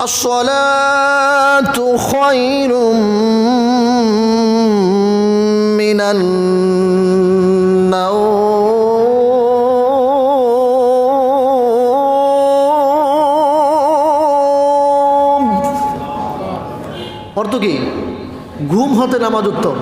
الصلاة خير من النوم অর্থ কি ঘুম হতে নামাজ উত্তম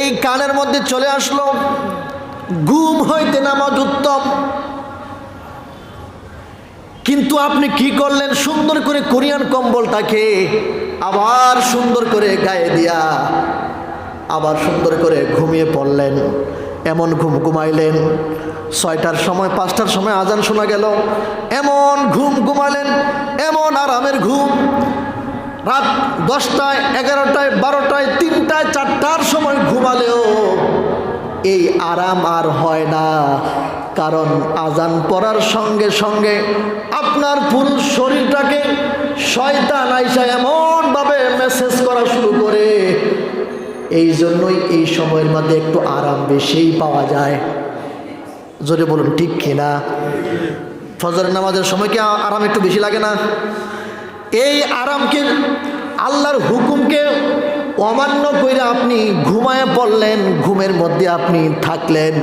এই কানের মধ্যে চলে আসলো ঘুম হইতে নামাজ উত্তম কিন্তু আপনি কি করলেন? সুন্দর করে কোরিয়ান কম্বলটাকে আবার সুন্দর করে গায়ে দিয়া আবার সুন্দর করে ঘুমিয়ে পড়লেন। এমন ঘুম ঘুমাইলেন। ছয়টার সময়, পাঁচটার সময় আজান শোনা গেল। এমন ঘুম ঘুমালেন, এমন আরামের ঘুম। রাত দশটায়, এগারোটায়, বারোটায়, তিনটায়, চারটার সময় ঘুমালেও এই আরাম আর হয় না। কারণ আজান পড়ার সঙ্গে সঙ্গে আপনার পুরো শরীরটাকে শয়তান আইসা এমনভাবে মেসেজ করা শুরু করে। এই জন্যই এই সময়ের মধ্যে একটু আরাম বেশিই পাওয়া যায়। জোরে বলুন, ঠিক কিনা ফজরের নামাজের সময় কি আরাম একটু বেশি লাগে না? এই আরামকে আল্লাহর হুকুমকে অমান্য করে আপনি ঘুমায় পড়লেন, ঘুমের মধ্যে আপনি থাকলেন।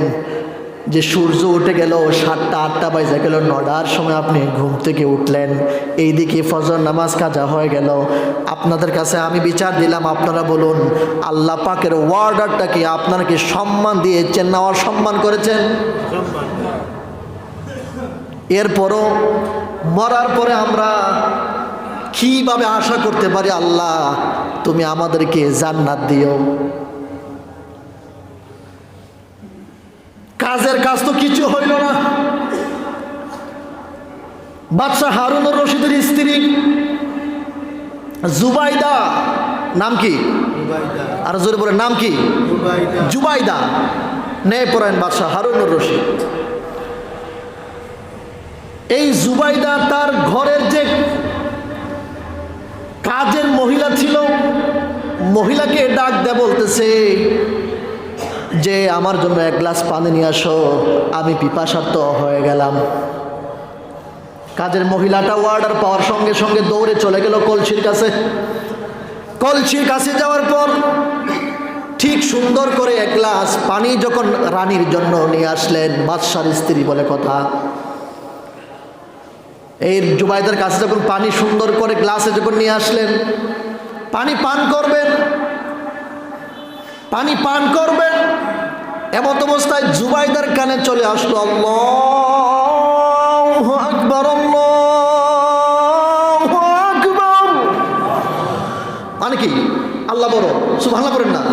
যে সূর্য উঠে গেল, সাতটা, আটটা বাজে গেল, নটার সময় আপনি ঘুম থেকে উঠলেন। এইদিকে ফজর নামাজ কাজা হয়ে গেল। আপনাদের কাছে আমি বিচার দিলাম, আপনারা বলুন, আল্লাহ পাকের ওয়ার্ডারটা কি? আপনারা কি সম্মান দিয়েছেন না অসম্মান করেছেন? এরপরও মরার পরে আমরা কীভাবে আশা করতে পারি, আল্লাহ, তুমি আমাদেরকে জান্নাত দিও? কাজের কাজ তো কিছু হইল না। বাদশাহ হারুনুর রশিদের স্ত্রী জুবাইদা নাম কি? আর জোরে বলে নাম কি? জুবাইদা। ন্যায় পরায়ণ বাদশাহ হারুনুর রশিদ। এই জুবাইদা তার ঘরের যে কাজের মহিলা ছিল মহিলাকে ডাক দেয় বলতেছে যে আমার জন্য এক গ্লাস পানি নিয়ে আসো, আমি পিপাসার্থ হয়ে গেলাম। কাজের মহিলাটা অর্ডার পাওয়ার সঙ্গে সঙ্গে দৌড়ে চলে গেল কলসির কাছে। কলসির কাছে যাওয়ার পর ঠিক সুন্দর করে এক গ্লাস পানি যখন রানীর জন্য নিয়ে আসলেন, বাদশার স্ত্রী বলে কথা। এই জুবাইদের কাছে যখন পানি সুন্দর করে গ্লাসে যখন নিয়ে আসলেন, পানি পান করবেন পানি পান করবেন। এমত অবস্থায় জুবাইদার কানে চলে আসলো আকবার, আল্লাহু মানে কি? আল্লাহ বড়, সুবহানাল্লাহ পড়েন না।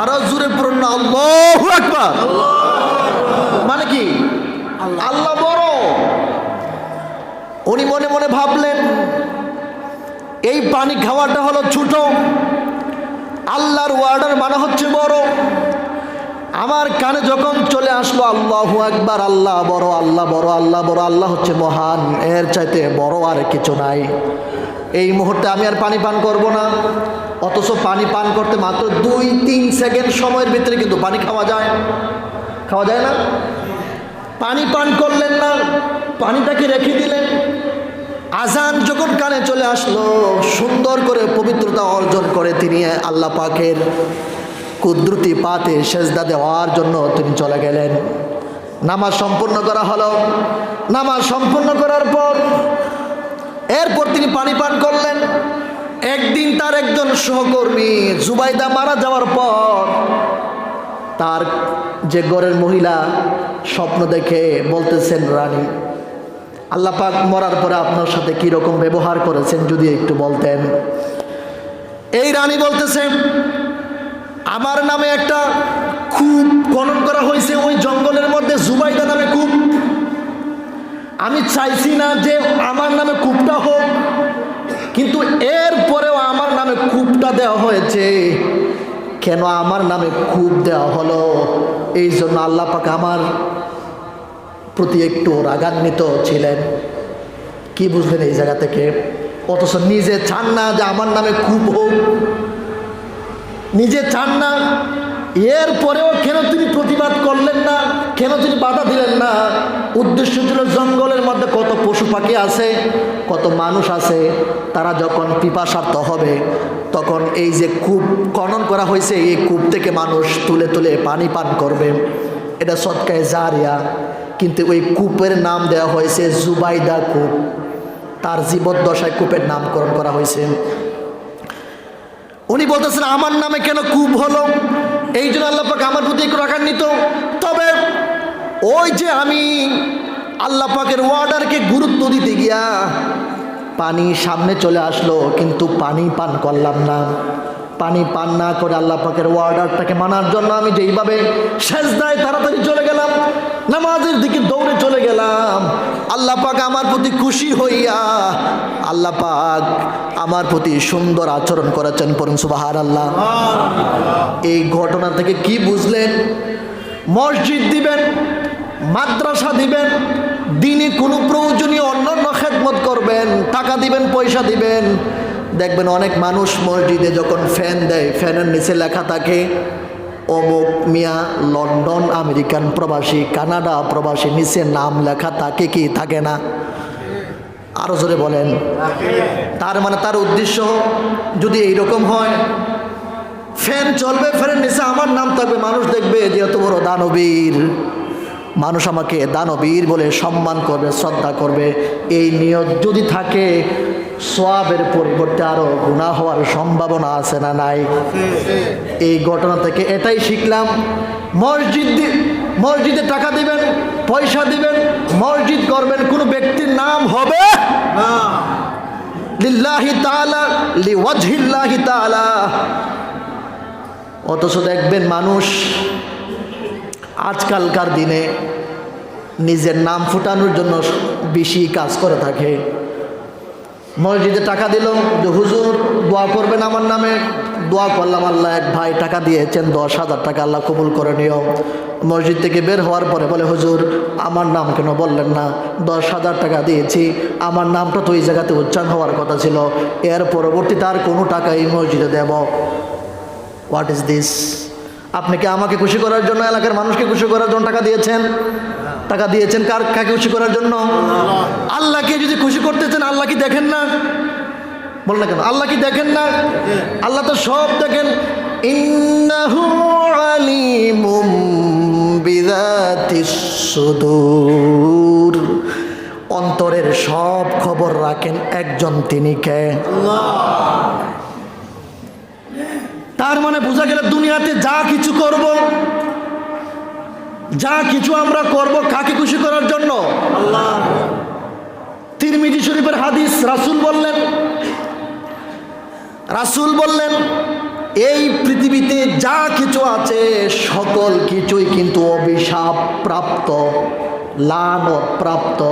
আরও জোরে পড়েন না, আল্লাহু আকবার। মানে কি? আল্লাহ বড়। উনি মনে মনে ভাবলেন, এই পানি খাওয়াটা হলো ছোট আল্লাহর ওয়ার্ডার মানে হচ্ছে বড়। আমার কানে যখন চলে আসলো, আল্লাহ একবার আল্লাহ বড় আল্লাহ বড় আল্লাহ বড়, আল্লাহ হচ্ছে মহান। এর চাইতে বড় আর কিছু নাই। এই মুহূর্তে আমি আর পানি পান করব না। অথচ পানি পান করতে মাত্র দুই, তিন সেকেন্ড সময়ের ভিতরে কিন্তু পানি খাওয়া যায়। খাওয়া যায় না? পানি পান করলেন না, পানিটাকে রেখে দিলেন। আজান যখন কানে চলে আসলো, সুন্দর করে পবিত্রতা অর্জন করে তিনি আল্লাহ পাকের কুদরতি পাতে সেজদা দেওয়ার জন্য তিনি চলে গেলেন। নামাজ সম্পূর্ণ করা হলো। নামাজ সম্পূর্ণ করার পর এরপর তিনি পানি পান করলেন। একদিন তার একজন সহকর্মী জুবাইদা মারা যাওয়ার পর তার যে গড়ের মহিলা স্বপ্ন দেখে বলতেছেন, রানী আল্লাহ পাক মরার পরে আপনার সাথে কি রকম ব্যবহার করেছেন যদি একটু বলতেন? এই রানী বলতেছেন আমার নামে একটা খুব খনন করা হয়েছে, ওই জঙ্গলের মধ্যে জুবাইদা নামে কূপ। আমি চাইছি না যে আমার নামে কূপটা হোক, কিন্তু এর পরেও আমার নামে কূপটা দেওয়া হয়েছে। কেন আমার নামে কূপ দেওয়া হলো? এই জন্য আল্লাহ পাক আমার প্রতি একটু রাগান্বিত ছিলেন। কি বুঝলেন এই জায়গা থেকে? অথচ নিজে চান না যে আমার নামে খুব হোক। নিজে চান না এরপরেও কেন তিনি প্রতিবাদ করলেন না? কেন তিনি বাধা দিলেন না? উদ্দেশ্য ছিল জঙ্গলের মধ্যে কত পশু পাখি আছে, কত মানুষ আছে, তারা যখন পিপাসার্থ হবে, তখন এই যে কূপ খনন করা হয়েছে, এই কূপ থেকে মানুষ তুলে তুলে পানি পান করবে। এটা সৎকায় জারিয়া কিন্তু ওই কূপের নাম দেওয়া হয়েছে জুবাইদা কূপ। তার জীবদ্দশায় কূপের নামকরণ করা হয়েছে। উনি বলতেছেন, আমার নামে কেন কূপ হলো? এই জন্য আল্লাহ পাক আমার প্রতি একটু রাগান্বিত। তবে ওই যে আমি আল্লাহ পাকের ওয়ার্ডারকে গুরুত্ব দিতে গিয়া পানি সামনে চলে আসলো, কিন্তু পানি পান করলাম না। পানি পান না করে আল্লাহ পাকের ওয়ার্ডারটাকে মানার জন্য আমি যেইভাবে শেষ দায় তাড়াতাড়ি চলে গেলাম, নামাজের দিকে দৌড়ে চলে গেলাম, আল্লাহ পাক আমার প্রতি খুশি হইয়া, আল্লাহ পাক আমার প্রতি সুন্দর আচরণ করেছেন পরম সুবাহার আল্লাহ এই ঘটনা থেকে কি বুঝলেন? মসজিদ দিবেন, মাদ্রাসা দিবেন, দিনে কোনো প্রয়োজনীয় অন্যান্য খেদমত করবেন, টাকা দিবেন, পয়সা দিবেন দেখবেন অনেক মানুষ মসজিদে যখন ফ্যান দেয়, ফ্যানের নিচে লেখা থাকে, অমুক মিয়া লন্ডন, আমেরিকান প্রবাসী, কানাডা প্রবাসী, নিচে নাম লেখা থাকে কি থাকে না? আরও জোরে বলেন। তার মানে তার উদ্দেশ্য যদি এইরকম হয়, ফ্যান চলবে, ফ্যানের নিচে আমার নাম থাকবে, মানুষ দেখবে যে এত বড় দানবীর। মানুষ আমাকে দানবীর বলে সম্মান করবে, শ্রদ্ধা করবে। এই নিয়ত যদি থাকে সোয়াবের পরিবর্তে আরও গুণা হওয়ার সম্ভাবনা আছে না নাই? এই ঘটনা থেকে এটাই শিখলাম। মসজিদ মসজিদে টাকা দিবেন পয়সা দিবেন মসজিদ করবেন কোনো ব্যক্তির নাম হবে? লিল্লাহি লিওয়াজহিল্লাহি অথচ দেখবেন মানুষ আজকালকার দিনে নিজের নাম ফুটানোর জন্য বেশি কাজ করে থাকে। মসজিদে টাকা দিল যে, হুজুর, দোয়া করবেন আমার নামে? দোয়া করলাম আল্লাহ, এক ভাই টাকা দিয়েছেন, দশ হাজার টাকা আল্লাহ কবুল করে নিও। মসজিদ থেকে বের হওয়ার পরে বলে, হুজুর, আমার নাম কেন বললেন না? দশ হাজার টাকা দিয়েছি, আমার নামটা তো ওই জায়গাতে উচ্চারণ হওয়ার কথা ছিল। এর পরবর্তীতে আর কোনো টাকা এই মসজিদে দেব। হোয়াট ইজ দিস আপনি কি আমাকে খুশি করার জন্য, এলাকার মানুষকে খুশি করার জন্য টাকা দিয়েছেন? টাকা দিয়েছেন কার কাকে খুশি করার জন্য? আল্লাহকে যদি খুশি করতে চান আল্লাহ কি দেখেন না? বল না কেন? আল্লাহ কি দেখেন না? আল্লাহ তো সব দেখেন। ইন্নাহু আলিমুম বিযাতিস সুদূর। অন্তরের সব খবর রাখেন একজন তিনি কে? তার মানে বোঝা গেল দুনিয়াতে যা কিছু করব যা কিছু আমরা করব কাকে খুশি করার জন্য? আল্লাহ তিরমিজি শরীফের হাদিস, রাসূল বললেন। রাসূল বললেন, এই পৃথিবীতে যা কিছু আছে, সকল কিছুই কিন্তু অভিশাপ প্রাপ্ত, লানত প্রাপ্ত।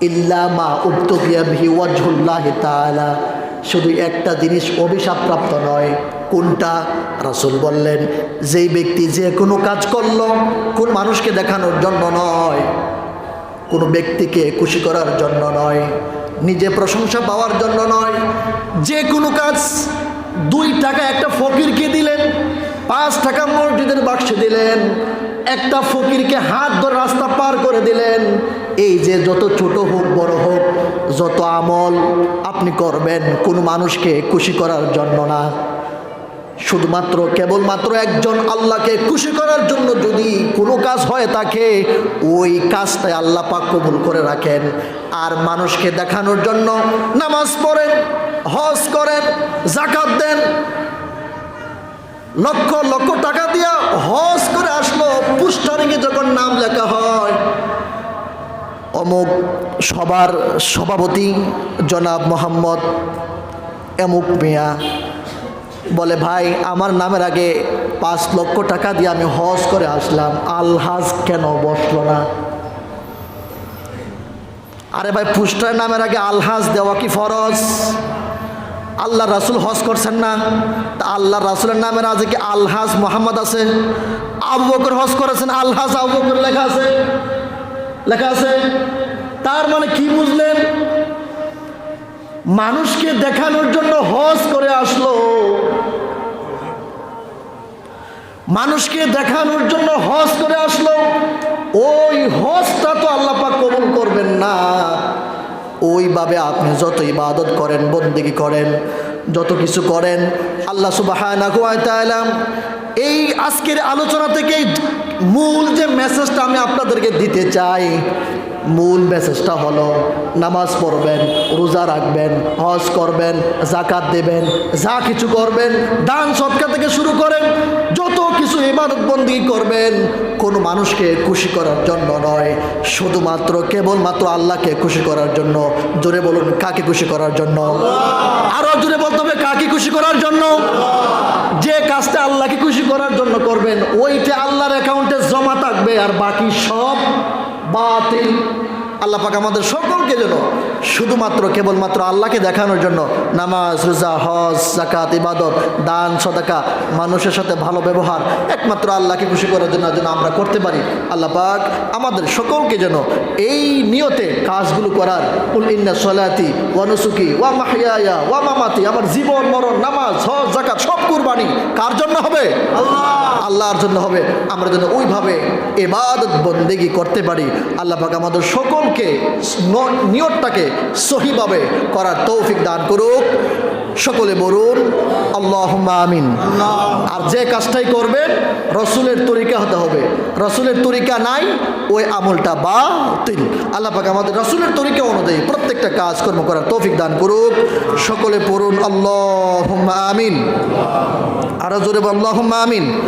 ইল্লামা উত্তকিয়া ভিওয়াজুল্লাহ তাআলা। শুধু একটা জিনিস অভিশাপপ্রাপ্ত নয় কোনটা? রাসুল বললেন, যেই ব্যক্তি যে কোনো কাজ করল, কোন মানুষকে দেখানোর জন্য নয়। কোনো ব্যক্তিকে খুশি করার জন্য নয়। নিজে প্রশংসা পাওয়ার জন্য নয়। যে কোনো কাজ দুই টাকা একটা ফকিরকে দিলেন, পাঁচ টাকা মসজিদের বাক্সে দিলেন, একটা ফকিরকে হাত ধরে রাস্তা পার করে দিলেন, এই যে যত ছোট হোক, বড় হোক, যত আমল আপনি করবেন, কোনো মানুষকে খুশি করার জন্য না। শুধুমাত্র কেবলমাত্র একজন আল্লাহকে খুশি করার জন্য যদি কোনো কাজ হয় তাকে ওই কাজটাই আল্লাহ পাক কবুল করে রাখেন। আর মানুষকে দেখানোর জন্য নামাজ পড়েন, হজ করেন জাকাত দেন, লক্ষ লক্ষ টাকা দিয়া হজ করে আসলো। পুষ্টারিংয়ে যখন নাম লেখা হয়, অমুক সবার সভাপতি জনাব মোহাম্মদ এমুক মিয়া বলে, ভাই, আমার নামের আগে পাঁচ লক্ষ টাকা দিয়ে আমি হজ করে আসলাম। আলহাজ কেন বসল না? আরে ভাই, পুষ্টার নামের আগে আলহাজ দেওয়া কি ফরজ? আল্লাহ রাসুল হজ করছেন না। তা আল্লাহ রাসুলের নামের আগে কি আলহাজ মোহাম্মদ আছে? আবু বকর হজ করেছেন। আলহাজ আবু বকর লেখা আছে। লেখা আছে। তার মানে কি বুঝলেন? মানুষকে দেখানোর জন্য হজ মানুষকে দেখানোর জন্য হজ করে আসলো। ওই হজটা তো আল্লাহ পাক কবুল করবেন না। ওইভাবে আপনি যত ইবাদত করেন, বন্দিগি করেন, যত কিছু করেন, আল্লাহ সুবাহ এই আজকের আলোচনা থেকে মূল যে মেসেজটা আমি আপনাদেরকে দিতে চাই, মূল মেসেজটা হলো, নামাজ পড়বেন, রোজা রাখবেন, হজ করবেন জাকাত দেবেন, যা কিছু করবেন, দান সৎকা থেকে শুরু করেন, যত কিছু ইবাদত বন্দি করবেন, কোনো মানুষকে খুশি করার জন্য নয়, শুধুমাত্র কেবলমাত্র আল্লাহকে খুশি করার জন্য, জোরে বলুন, কাকে খুশি করার জন্য? আরও জোরে বলতে হবে, কাকে খুশি করার জন্য? যে কাজটা আল্লাহকে খুশি করার জন্য করবেন, ওইটা আল্লাহর অ্যাকাউন্টে জমা থাকবে আর বাকি সব বাতিল। আল্লাহ পাক আমাদের সকলকে যেন শুধুমাত্র কেবলমাত্র আল্লাহকে দেখানোর জন্য নামাজ রোজা হজ জাকাত ইবাদত দান সদাকা মানুষের সাথে ভালো ব্যবহার একমাত্র আল্লাহকে খুশি করার জন্য যেন আমরা করতে পারি। আল্লাহ পাক আমাদের সকলকে যেন এই নিয়তে কাজগুলো করার কুল ইন্না সলাতি ওয়ানুসুকি ওয়া মাহিয়া ওয়া মামাতি আমার জীবন মরণ নামাজ হজ জাকাত সব কুরবানি। কার জন্য হবে? আল্লাহ। আল্লাহর জন্য হবে। আমরা যেন ওইভাবে এবাদত বন্দেগি করতে পারি। আল্লাহ পাক আমাদের সকলকে ন- নিয়তটাকে সহিভাবে করার তৌফিক দান করুক। সকলে বলুন আল্লাহ আমিন। আর যে কাজটাই করবেন রসুলের তরিকা হতে হবে। রসুলের তরিকা নাই ওই আমলটা বা তিল আল্লাহ পাক আমাদের রসুলের তরিকা অনুযায়ী প্রত্যেকটা কাজ কর্ম করার তৌফিক দান করুক। সকলে পড়ুন আল্লাহ আমিন। আরও জোরে আল্লাহ আমিন।